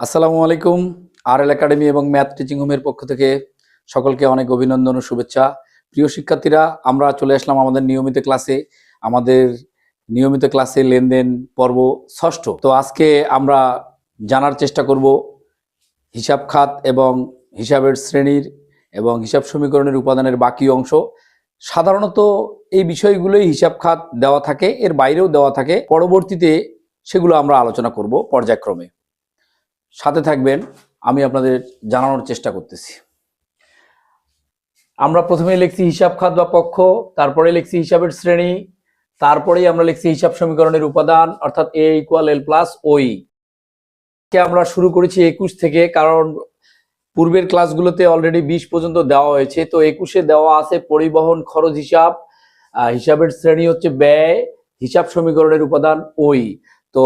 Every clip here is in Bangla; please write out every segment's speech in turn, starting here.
আসসালামু আলাইকুম আর এল একাডেমি এবং ম্যাথ টিচিং হোমের পক্ষ থেকে সকলকে অনেক অভিনন্দন ও শুভেচ্ছা। প্রিয় শিক্ষার্থীরা, আমরা চলে আসলাম আমাদের নিয়মিত ক্লাসে। আমাদের নিয়মিত ক্লাসে লেনদেন পর্ব ষষ্ঠ। তো আজকে আমরা জানার চেষ্টা করব হিসাব খাত এবং হিসাবের শ্রেণির এবং হিসাব সমীকরণের উপাদানের বাকি অংশ। সাধারণত এই বিষয়গুলোই হিসাব খাত দেওয়া থাকে, এর বাইরেও দেওয়া থাকে। পরবর্তীতে সেগুলো আমরা আলোচনা করব পর্যায়ক্রমে। সাথে থাকবেন, আমি আপনাদের জানানোর চেষ্টা করতেছি। আমরা প্রথমে লিখছি হিসাব খাত বা পক্ষ তারপরে লিখছি হিসাবের শ্রেণি, তারপরেই আমরা লিখছি হিসাব সমীকরণের উপাদান, অর্থাৎ এ ইকুয়াল এল প্লাস ওই কে আমরা শুরু করেছি একুশ থেকে, কারণ পূর্বের ক্লাসগুলোতে অলরেডি বিশ পর্যন্ত দেওয়া হয়েছে, তো একুশে দেওয়া আছে পরিবহন খরচ হিসাব হিসাবের শ্রেণি হচ্ছে ব্যয়, হিসাব সমীকরণের উপাদান ওই তো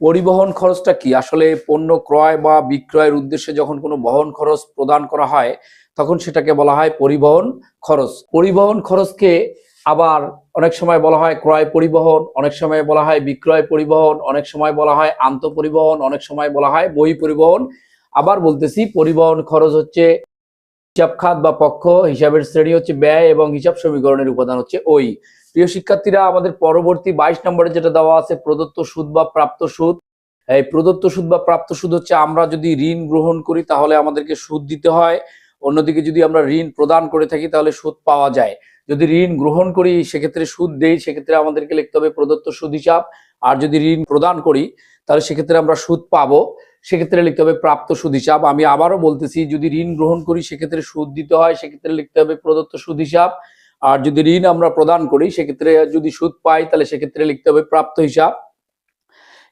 পরিবহন খরচটা কি? আসলে পণ্য ক্রয় বা বিক্রয়ের উদ্দেশ্যে যখন কোনো বহন খরচ প্রদান করা হয়, তখন সেটাকে বলা হয় পরিবহন খরচ। পরিবহন খরচকে আবার অনেক সময় বলা হয় ক্রয় পরিবহন, অনেক সময় বলা হয় বিক্রয় পরিবহন, অনেক সময় বলা হয় আন্ত পরিবহন অনেক সময় বলা হয় বই পরিবহন। আবার বলতেছি পরিবহন খরচ হচ্ছে হিসাব খাত বা পক্ষ হিসাবের শ্রেণি হচ্ছে ব্যয় এবং হিসাব সমীকরণের উপাদান হচ্ছে ওই। প্রিয় শিক্ষার্থীরা, আমাদের পরবর্তী বাইশ নম্বরে যেটা দেওয়া আছে, প্রদত্ত সুদ বা প্রাপ্ত সুদ। এই প্রদত্ত সুদ বা প্রাপ্ত সুদ হচ্ছে আমরা যদি ঋণ গ্রহণ করি তাহলে আমাদেরকে সুদ দিতে হয়। অন্যদিকে যদি আমরা ঋণ প্রদান করে থাকি তাহলে সুদ পাওয়া যায়। যদি ঋণ গ্রহণ করি সেক্ষেত্রে সুদ দেই, সেক্ষেত্রে আমাদেরকে লিখতে হবে প্রদত্ত সুদ হিসাব। আর যদি ঋণ প্রদান করি, তাহলে সেক্ষেত্রে আমরা সুদ পাবো। সেক্ষেত্রে লিখতে হবে প্রাপ্ত সুদ হিসাব। আমি আবারও বলতেছি, যদি ঋণ গ্রহণ করি, সেক্ষেত্রে সুদ দিতে হয়, সেক্ষেত্রে লিখতে হবে প্রদত্ত সুদ হিসাব। আর যদি ঋণ আমরা প্রদান করি, সেক্ষেত্রে যদি সুদ পাই, তাহলে সেক্ষেত্রে লিখতে হবে প্রাপ্ত হিসাব।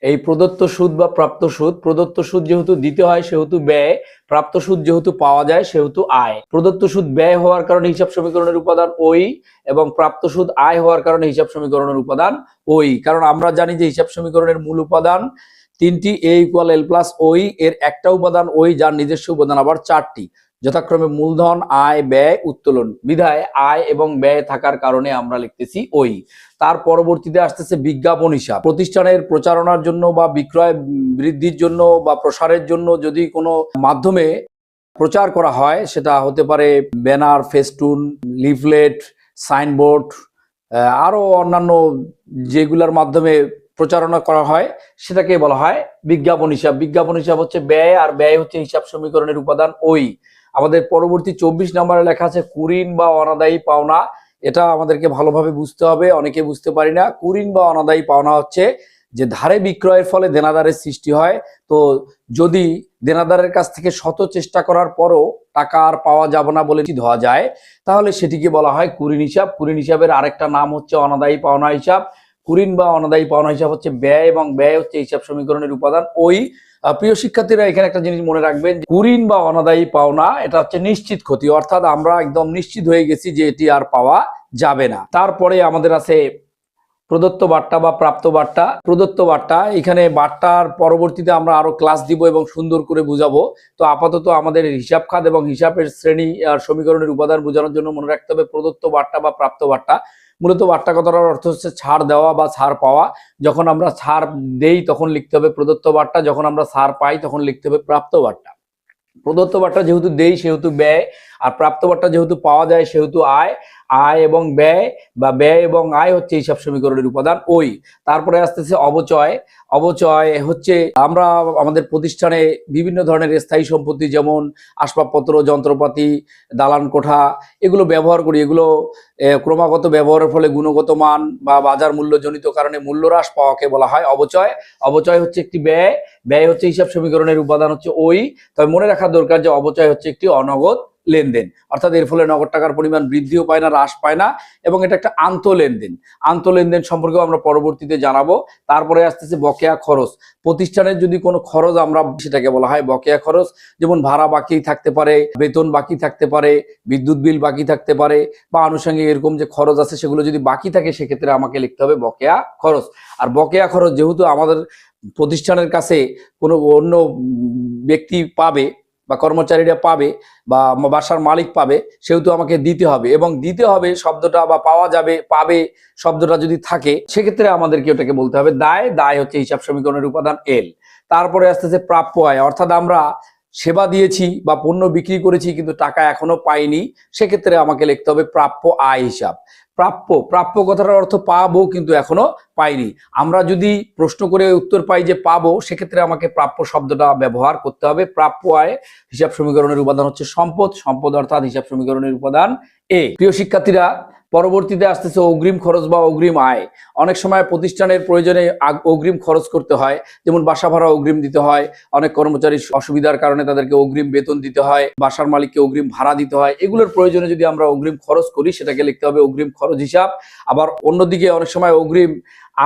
এই প্রদত্ত সুদ বা প্রাপ্ত সুদ, প্রদত্ত সুদ যেহেতু দিতে হয়, সেহেতু ব্যয়, প্রাপ্ত সুদ যেহেতু পাওয়া যায়, সেহেতু আয়। প্রদত্ত সুদ ব্যয় হওয়ার কারণে হিসাব সমীকরণের উপাদান ওই এবং প্রাপ্ত সুদ আয় হওয়ার কারণে হিসাব সমীকরণের উপাদান ওই। কারণ আমরা জানি যে হিসাব সমীকরণের মূল উপাদান তিনটি এ ইকুয়াল এল প্লাস ওই, এর একটা উপাদান ওই, যার নিজস্ব উপাদান আবার চারটি। যথাক্রমে মূলধন, আয়, ব্যয়, উত্তোলন। বিধায় আয় এবং ব্যয় থাকার কারণে আমরা লিখতেছি ওই। তার পরবর্তীতে আসতেছে বিজ্ঞাপন হিসাব। প্রতিষ্ঠানের প্রচারণার জন্য বা বিক্রয় বৃদ্ধির জন্য বা প্রসারের জন্য যদি কোনো মাধ্যমে প্রচার করা হয়, সেটা হতে পারে ব্যানার, ফেস্টুন, লিফলেট, সাইনবোর্ড আরও অন্যান্য যেগুলার মাধ্যমে প্রচারণা করা হয়, সেটাকে বলা হয় বিজ্ঞাপন হিসাব। বিজ্ঞাপন হিসাব হচ্ছে ব্যয় আর ব্যয় হচ্ছে হিসাব সমীকরণের উপাদান ওই। আমাদের পরবর্তী চব্বিশ নম্বরে লেখা আছে, কুরিন বা অনাদায়ী পাওনা। এটা আমাদেরকে ভালোভাবে বুঝতে হবে, অনেকে বুঝতে পারি না। কুরিন বা অনাদায়ী পাওনা হচ্ছে যে ধারে বিক্রয়ের ফলে দেনাদারের সৃষ্টি হয়। তো যদি দেনাদারের কাছ থেকে শত চেষ্টা করার পরও টাকা আর পাওয়া যাবে না বলে ধোয়া যায়, তাহলে সেটিকে বলা হয় কুরিন হিসাব। কুরিন হিসাবের আরেকটা নাম হচ্ছে অনাদায়ী পাওনা হিসাব। কুরিন বা অনাদায়ী পাওনা হিসাব হচ্ছে ব্যয় এবং ব্যয় হচ্ছে হিসাব সমীকরণের উপাদান। ওই প্রিয় শিক্ষার্থীরা, এখানে একটা জিনিস মনে রাখবেন কুরিন বা অনাদায়ী পাওনা, এটা হচ্ছে নিশ্চিত ক্ষতি। অর্থাৎ আমরা একদম নিশ্চিত হয়ে গেছি যে এটি আর পাওয়া যাবে না। তারপরে আমাদের আছে প্রদত্ত বার্তা বা প্রাপ্ত বার্তা। প্রদত্ত বার্তা, এখানে বার্তার পরবর্তীতে আমরা আরও ক্লাস দিব এবং সুন্দর করে বুঝাবো। তো আপাতত আমাদের হিসাব খাত এবং হিসাবের শ্রেণি আর সমীকরণের উপাদান বোঝানোর জন্য মনে রাখতে হবে প্রদত্ত বার্তা বা প্রাপ্ত বার্তা। মূলত বার্তা কথাটার অর্থ হচ্ছে ছাড় দেওয়া বা ছাড় পাওয়া। যখন আমরা ছাড় দেই তখন লিখতে হবে প্রদত্ত বার্তা যখন আমরা ছাড় পাই তখন লিখতে হবে প্রাপ্ত বার্তা প্রদত্ত বার্তা যেহেতু দেই সেহেতু ব্যয় আর প্রাপ্ত বার্তা যেহেতু পাওয়া যায়, সেহেতু আয়। আয় এবং ব্যয় বা ব্যয় এবং আয় হচ্ছে হিসাব সমীকরণের উপাদান ওই। তারপরে আসতেছে অবচয়। অবচয় হচ্ছে আমরা আমাদের প্রতিষ্ঠানে বিভিন্ন ধরনের স্থায়ী সম্পত্তি যেমন আসবাবপত্র, যন্ত্রপাতি, দালান কোঠা, এগুলো ব্যবহার করি। এগুলো ক্রমাগত ব্যবহারের ফলে গুণগত মান বা বাজার মূল্যজনিত কারণে মূল্য হ্রাস পাওয়াকে বলা হয় অবচয়। অবচয় হচ্ছে একটি ব্যয়। ব্যয় হচ্ছে হিসাব সমীকরণের উপাদান হচ্ছে ওই। তবে মনে রাখা দরকার যে অবচয় হচ্ছে একটি অনগদ লেনদেন। অর্থাৎ এর ফলে নগদ টাকার পরিমাণ বৃদ্ধিও পায় না, হ্রাস পায় না এবং এটা একটা আন্ত লেনদেন আন্ত লেনদেন সম্পর্কেও আমরা পরবর্তীতে জানাব। তারপরে আসতেছে বকেয়া খরচ। প্রতিষ্ঠানের যদি কোনো খরচ আমরা সেটাকে বলা হয় বকেয়া খরচ, যেমন ভাড়া বাকি থাকতে পারে, বেতন বাকি থাকতে পারে, বিদ্যুৎ বিল বাকি থাকতে পারে বা আনুষঙ্গিক এরকম যে খরচ আছে সেগুলো যদি বাকি থাকে, সেক্ষেত্রে আমাকে লিখতে হবে বকেয়া খরচ। আর বকেয়া খরচ যেহেতু আমাদের প্রতিষ্ঠানের কাছে কোনো অন্য ব্যক্তি পাবে বা কর্মচারীরা পাবে বা বাসার মালিক পাবে, সেহেতু আমাকে দিতে হবে। এবং দিতে হবে শব্দটা বা পাওয়া যাবে, পাবে শব্দটা যদি থাকে, সেক্ষেত্রে আমাদেরকে ওটাকে বলতে হবে দায়। দায় হচ্ছে হিসাব সমীকরণের উপাদান এল তারপরে আসতেছে প্রাপ্য আয়। অর্থাৎ আমরা সেবা দিয়েছি বা পণ্য বিক্রি করেছি, কিন্তু টাকা এখনও পাইনি, সেক্ষেত্রে আমাকে লিখতে হবে প্রাপ্য আয় হিসাব। প্রাপ্য প্রাপ্য কথাটার অর্থ পাবো কিন্তু এখনও পাইনি। আমরা যদি প্রশ্ন করে উত্তর পাই যে পাবো, সেক্ষেত্রে আমাকে প্রাপ্য শব্দটা ব্যবহার করতে হবে। প্রাপ্য আয় হিসাব সমীকরণের উপাদান হচ্ছে সম্পদ। সম্পদ অর্থাৎ হিসাব সমীকরণের উপাদান এ প্রিয় শিক্ষার্থীরা পরবর্তীতে আসতেছে অগ্রিম খরচ বা অগ্রিম আয়। অনেক সময় প্রতিষ্ঠানের প্রয়োজনে অগ্রিম খরচ করতে হয়, যেমন বাসা ভাড়া অগ্রিম দিতে হয়, অনেক কর্মচারীর অসুবিধার কারণে তাদেরকে অগ্রিম বেতন দিতে হয়, বাসার মালিককে অগ্রিম ভাড়া দিতে হয়, এগুলোর প্রয়োজনে যদি আমরা অগ্রিম খরচ করি, সেটাকে লিখতে হবে অগ্রিম খরচ হিসাব। আবার অন্যদিকে অনেক সময় অগ্রিম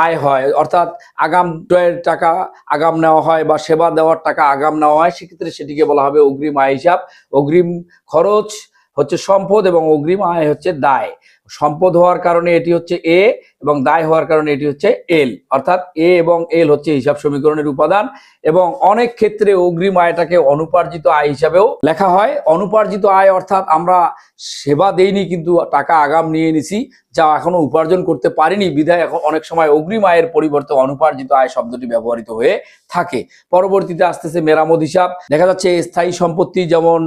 আয় হয়, অর্থাৎ আগাম ব্যয়ের টাকা আগাম নেওয়া হয় বা সেবা দেওয়ার টাকা আগাম নেওয়া হয়, সেক্ষেত্রে সেটিকে বলা হবে অগ্রিম আয় হিসাব। অগ্রিম খরচ হচ্ছে সম্পদ এবং অগ্রিম আয় হচ্ছে দায়। সম্পদ হওয়ার কারণে এটি হচ্ছে এ এবং দায় হওয়ার কারণে এটি হচ্ছে এল অর্থাৎ এ এবং এল হচ্ছে হিসাব সমীকরণের উপাদান এবং অনেক ক্ষেত্রে অগ্রিম আয়টাকে অনুপার্জিত আয় হিসাবেও লেখা হয়। অনুপার্জিত আয় অর্থাৎ আমরা সেবা দেইনি কিন্তু টাকা আগাম নিয়ে নিছি যা এখনও উপার্জন করতে পারিনি। বিধায় এখন অনেক সময় অগ্রিম আয়ের পরিবর্তে অনুপার্জিত আয় শব্দটি ব্যবহৃত হয়ে থাকে। পরবর্তীতে আসতেছে মেরামত হিসাব। দেখা যাচ্ছে স্থায়ী সম্পত্তি যেমন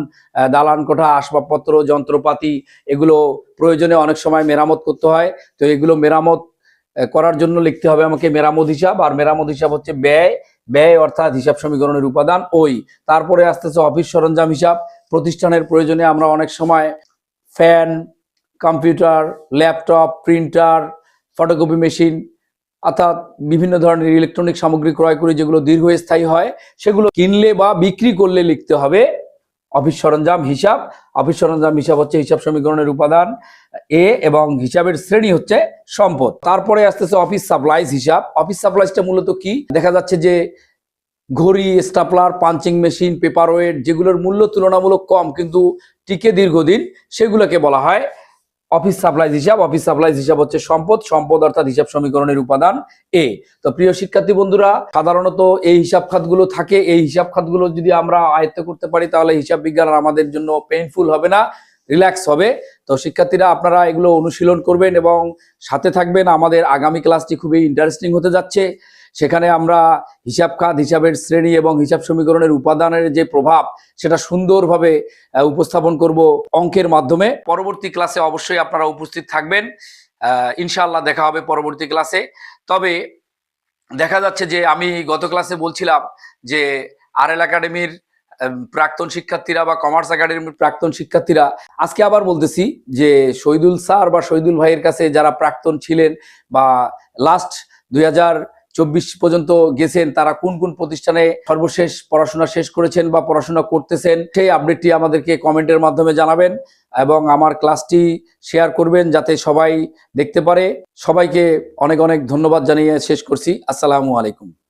দালান কোঠা, আসবাবপত্র, যন্ত্রপাতি, এগুলো প্রয়োজনে অনেক সময় মেরামত করতে হয়। তো এগুলো মেরামত করার জন্য লিখতে হবে আমাকে মেরামত হিসাব, আর মেরামত হিসাব হচ্ছে ব্যয় ব্যয় অর্থাৎ হিসাব সমীকরণের উপাদান ওই। তারপরে আসতেছে অফিস সরঞ্জাম হিসাব। প্রতিষ্ঠানের প্রয়োজনে আমরা অনেক সময় fan, computer, laptop, printer, photocopy machine, অর্থাৎ বিভিন্ন ধরনের ইলেকট্রনিক সামগ্রী ক্রয় করে যেগুলো দীর্ঘস্থায়ী হয়, সেগুলো কিনলে বা বিক্রি করলে লিখতে হবে অফিস সরঞ্জাম হিসাব। অফিস সরঞ্জাম হিসাব হচ্ছে হিসাব সমীকরণের উপাদান এ এবং হিসাবের শ্রেণি হচ্ছে সম্পদ। তারপরে আসতেছে অফিস সাপ্লাইজ হিসাব। অফিস সাপ্লাইজটা মূলত কি? দেখা যাচ্ছে যে ঘড়ি, stapler, punching machine paper weight যেগুলোর মূল্য তুলনামূলক কম কিন্তু টিকে দীর্ঘদিন, সেগুলোকে বলা হয় অফিস সাপ্লাইজ হিসাব, অফিস সাপ্লাইজ হিসাব হচ্ছে সম্পদ সম্পদ অর্থাৎ হিসাব সমীকরণের উপাদান এ তো প্রিয় শিক্ষার্থী বন্ধুরা, সাধারণত এই হিসাব খাতগুলো থাকে, এই হিসাব খাতগুলো যদি আমরা আয়ত্ত করতে পারি, তাহলে হিসাব বিজ্ঞান আমাদের জন্য পেইনফুল হবে না রিল্যাক্স হবে। তো শিক্ষার্থীরা, আপনারা এগুলো অনুশীলন করবেন এবং সাথে থাকবেন। আমাদের আগামী ক্লাসটি খুবই ইন্টারেস্টিং হতে যাচ্ছে। সেখানে আমরা হিসাব খাত হিসাবের শ্রেণি এবং হিসাব সমীকরণের উপাদানের যে প্রভাব সেটা সুন্দরভাবে উপস্থাপন করব অঙ্কের মাধ্যমে। পরবর্তী ক্লাসে অবশ্যই আপনারা উপস্থিত থাকবেন। আহ, ইনশাআল্লাহ দেখা হবে পরবর্তী ক্লাসে। তবে দেখা যাচ্ছে যে আমি গত ক্লাসে বলছিলাম যে আর এল একাডেমির প্রাক্তন শিক্ষার্থীরা বা কমার্স একাডেমির প্রাক্তন শিক্ষার্থীরা আজকে আবার বলতেছি যে শহীদুল স্যার বা শহীদুল ভাইয়ের কাছে যারা প্রাক্তন ছিলেন বা লাস্ট দুই হাজার চব্বিশ পর্যন্ত গেছেন, তারা কোন কোন প্রতিষ্ঠানে সর্বশেষ পড়াশোনা শেষ করেছেন বা পড়াশোনা করতেছেন, সেই আপডেটটি আমাদেরকে কমেন্টের মাধ্যমে জানাবেন এবং আমার ক্লাসটি শেয়ার করবেন যাতে সবাই দেখতে পারে। সবাইকে অনেক অনেক ধন্যবাদ জানিয়ে শেষ করছি। আসসালামু আলাইকুম।